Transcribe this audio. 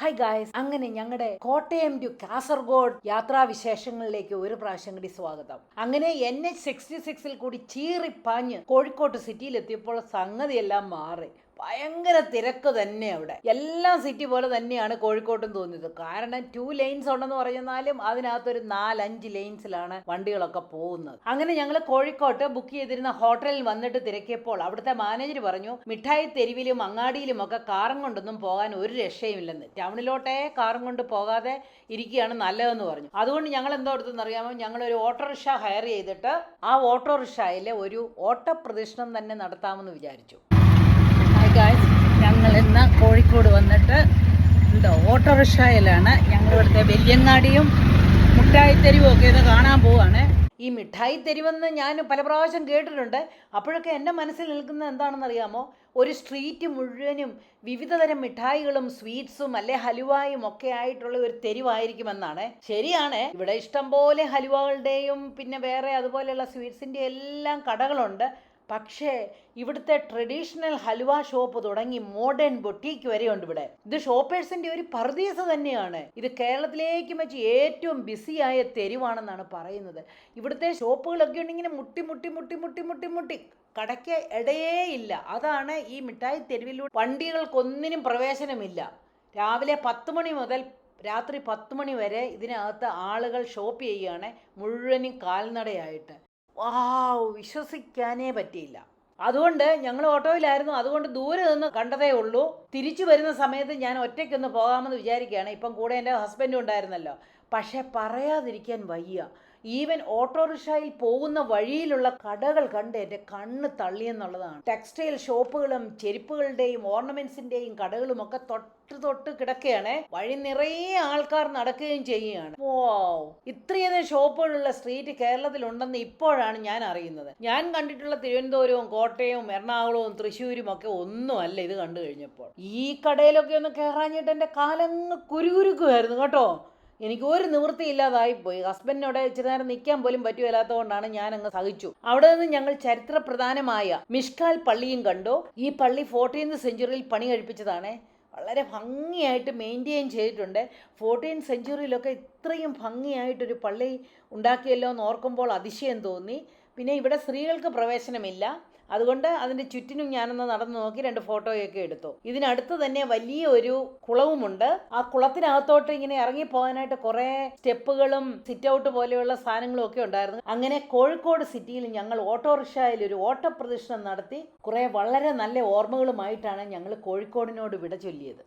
Hi guys അങ്ങനെ ഞങ്ങളുടെ Kottayam to Kasaragod യാത്രാവിശേഷങ്ങളിലേക്ക് ഒരു പ്രാവശ്യം കൂടി സ്വാഗതം. അങ്ങനെ എൻ എച്ച് സിക്സ്റ്റി സിക്സിൽ കൂടി ചീറിപ്പാഞ്ഞ് കോഴിക്കോട് സിറ്റിയിൽ എത്തിയപ്പോൾ സംഗതിയെല്ലാം മാറി. ഭയങ്കര തിരക്ക് തന്നെ അവിടെ. എല്ലാ സിറ്റി പോലെ തന്നെയാണ് കോഴിക്കോട്ടും തോന്നിയത്. കാരണം ടു ലൈൻസ് ഉണ്ടെന്ന് പറഞ്ഞാലും അതിനകത്തൊരു നാലഞ്ച് ലൈൻസിലാണ് വണ്ടികളൊക്കെ പോകുന്നത്. അങ്ങനെ ഞങ്ങൾ കോഴിക്കോട്ട് ബുക്ക് ചെയ്തിരുന്ന ഹോട്ടലിൽ വന്നിട്ട് തിരക്കിയപ്പോൾ അവിടുത്തെ മാനേജർ പറഞ്ഞു മിഠായി തെരുവിലും അങ്ങാടിയിലും ഒക്കെ കാറും കൊണ്ടൊന്നും പോകാൻ ഒരു രക്ഷയുമില്ലെന്ന് ടൗണിലോട്ടേ കാറും കൊണ്ട് പോകാതെ ഇരിക്കുകയാണ് നല്ലതെന്ന് പറഞ്ഞു. അതുകൊണ്ട് ഞങ്ങൾ എന്തോ എടുത്തെന്ന് അറിയാമോ? ഞങ്ങളൊരു ഓട്ടോറിക്ഷ ഹയർ ചെയ്തിട്ട് ആ ഓട്ടോറിക്ഷയിലെ ഒരു ഓട്ടപ്രദക്ഷിണം തന്നെ നടത്താമെന്ന് വിചാരിച്ചു. ഗായ്സ് ഞങ്ങൾ ഇന്ന് കോഴിക്കോട് വന്നിട്ട് എന്താ ഓട്ടോറിക്ഷയിലാണ്. ഞങ്ങൾ ഇവിടുത്തെ വെല്യങ്ങാടിയും മിഠായിത്തെരുവും ഒക്കെ ഇത് കാണാൻ പോവാണ്. ഈ മിഠായി തെരുവെന്ന് ഞാൻ പല പ്രാവശ്യം കേട്ടിട്ടുണ്ട്. അപ്പോഴൊക്കെ എന്റെ മനസ്സിൽ നിൽക്കുന്നത് എന്താണെന്ന് അറിയാമോ ഒരു സ്ട്രീറ്റ് മുഴുവനും വിവിധതരം മിഠായികളും സ്വീറ്റ്സും അല്ലെ ഹലുവായും ഒക്കെ ആയിട്ടുള്ള ഒരു തെരുവായിരിക്കുമെന്നാണ്. ശരിയാണ്. ഇവിടെ ഇഷ്ടംപോലെ ഹലുവകളുടെയും പിന്നെ വേറെ അതുപോലെയുള്ള സ്വീറ്റ്സിന്റെ എല്ലാം കടകളുണ്ട്. പക്ഷേ ഇവിടുത്തെ ട്രഡീഷണൽ ഹലുവ ഷോപ്പ് തുടങ്ങി മോഡേൺ ബൊട്ടീക്ക് വരെയുണ്ട് ഇവിടെ. ഇത് ഷോപ്പേഴ്സിന്റെ ഒരു പർദീസ തന്നെയാണ്. ഇത് കേരളത്തിലേക്ക് വെച്ച് ഏറ്റവും ബിസിയായ തെരുവാണെന്നാണ് പറയുന്നത്. ഇവിടുത്തെ ഷോപ്പുകളൊക്കെ ഉണ്ട് ഇങ്ങനെ മുട്ടി മുട്ടി മുട്ടി മുട്ടി മുട്ടി മുട്ടി. കടയ്ക്ക് ഇടയേ ഇല്ല. അതാണ് ഈ മിഠായി തെരുവിലൂടെ വണ്ടികൾക്കൊന്നിനും പ്രവേശനമില്ല. രാവിലെ പത്ത് മണി മുതൽ രാത്രി പത്ത് മണി വരെ ഇതിനകത്ത് ആളുകൾ ഷോപ്പ് ചെയ്യുകയാണ് മുഴുവനും കാൽനടയായിട്ട്. വാവ് വിശ്വസിക്കാനേ പറ്റിയില്ല. അതുകൊണ്ട് ഞങ്ങൾ ഓട്ടോയിലായിരുന്നു. അതുകൊണ്ട് ദൂരെ നിന്ന് കണ്ടതേ ഉള്ളൂ. തിരിച്ചു വരുന്ന സമയത്ത് ഞാൻ ഒറ്റയ്ക്കൊന്ന് പോകാമെന്ന് വിചാരിക്കുകയാണ്. ഇപ്പം കൂടെ എന്റെ ഹസ്ബൻഡും ഉണ്ടായിരുന്നല്ലോ. പക്ഷേ പറയാതിരിക്കാൻ വയ്യ. ഈവൻ ഓട്ടോറിക്ഷയിൽ പോകുന്ന വഴിയിലുള്ള കടകൾ കണ്ട് എന്റെ കണ്ണ് തള്ളിയെന്നുള്ളതാണ്. ടെക്സ്റ്റൈൽ ഷോപ്പുകളും ചെരുപ്പുകളുടെയും ഓർണമെന്റ്സിന്റെയും കടകളും ഒക്കെ തൊട്ട് തൊട്ട് കിടക്കുകയാണ്. വഴി നിറയെ ആൾക്കാർ നടക്കുകയും ചെയ്യുകയാണ്. ഇത്രയധികം ഷോപ്പുകളുള്ള സ്ട്രീറ്റ് കേരളത്തിലുണ്ടെന്ന് ഇപ്പോഴാണ് ഞാൻ അറിയുന്നത്. ഞാൻ കണ്ടിട്ടുള്ള തിരുവനന്തപുരവും കോട്ടയവും എറണാകുളവും തൃശ്ശൂരും ഒക്കെ ഒന്നുമല്ല ഇത് കണ്ടു കഴിഞ്ഞപ്പോൾ. ഈ കടയിലൊക്കെ ഒന്ന് കയറാഞ്ഞിട്ട് എന്റെ കാലങ്ങ് കുരുകുരുക്കുമായിരുന്നു കേട്ടോ. എനിക്ക് ഒരു നിവൃത്തിയില്ലാതായി പോയി. ഹസ്ബൻഡിനോട് ഇച്ചിരി നേരം നിൽക്കാൻ പോലും പറ്റുമില്ലാത്തതുകൊണ്ടാണ് ഞാൻ അങ്ങ് സഹിച്ചു. അവിടെ നിന്ന് ഞങ്ങൾ ചരിത്ര പ്രധാനമായ മിഷ്കാൽ പള്ളിയും കണ്ടു. ഈ പള്ളി ഫോർട്ടീൻത് സെഞ്ചുറിയിൽ പണി കഴിപ്പിച്ചതാണ്. വളരെ ഭംഗിയായിട്ട് മെയിന്റെയിൻ ചെയ്തിട്ടുണ്ട്. ഫോർട്ടീൻ സെഞ്ചുറിയിലൊക്കെ ഇത്രയും ഭംഗിയായിട്ടൊരു പള്ളി ഉണ്ടാക്കിയല്ലോ എന്ന് ഓർക്കുമ്പോൾ അതിശയം തോന്നി. പിന്നെ ഇവിടെ സ്ത്രീകൾക്ക് പ്രവേശനമില്ല. അതുകൊണ്ട് അതിന്റെ ചുറ്റിനും ഞാനൊന്ന് നടന്നു നോക്കി രണ്ട് ഫോട്ടോയൊക്കെ എടുത്തു. ഇതിനടുത്ത് തന്നെ വലിയ ഒരു കുളവുമുണ്ട്. ആ കുളത്തിനകത്തോട്ട് ഇങ്ങനെ ഇറങ്ങി പോകാനായിട്ട് കുറേ സ്റ്റെപ്പുകളും സിറ്റ് ഔട്ട് പോലെയുള്ള സാധനങ്ങളും ഒക്കെ ഉണ്ടായിരുന്നു. അങ്ങനെ കോഴിക്കോട് സിറ്റിയിൽ ഞങ്ങൾ ഓട്ടോറിക്ഷയിൽ ഒരു ഓട്ടപ്രദക്ഷിണം നടത്തി കുറേ വളരെ നല്ല ഓർമ്മകളുമായിട്ടാണ് ഞങ്ങൾ കോഴിക്കോടിനോട് വിട ചൊല്ലിയത്.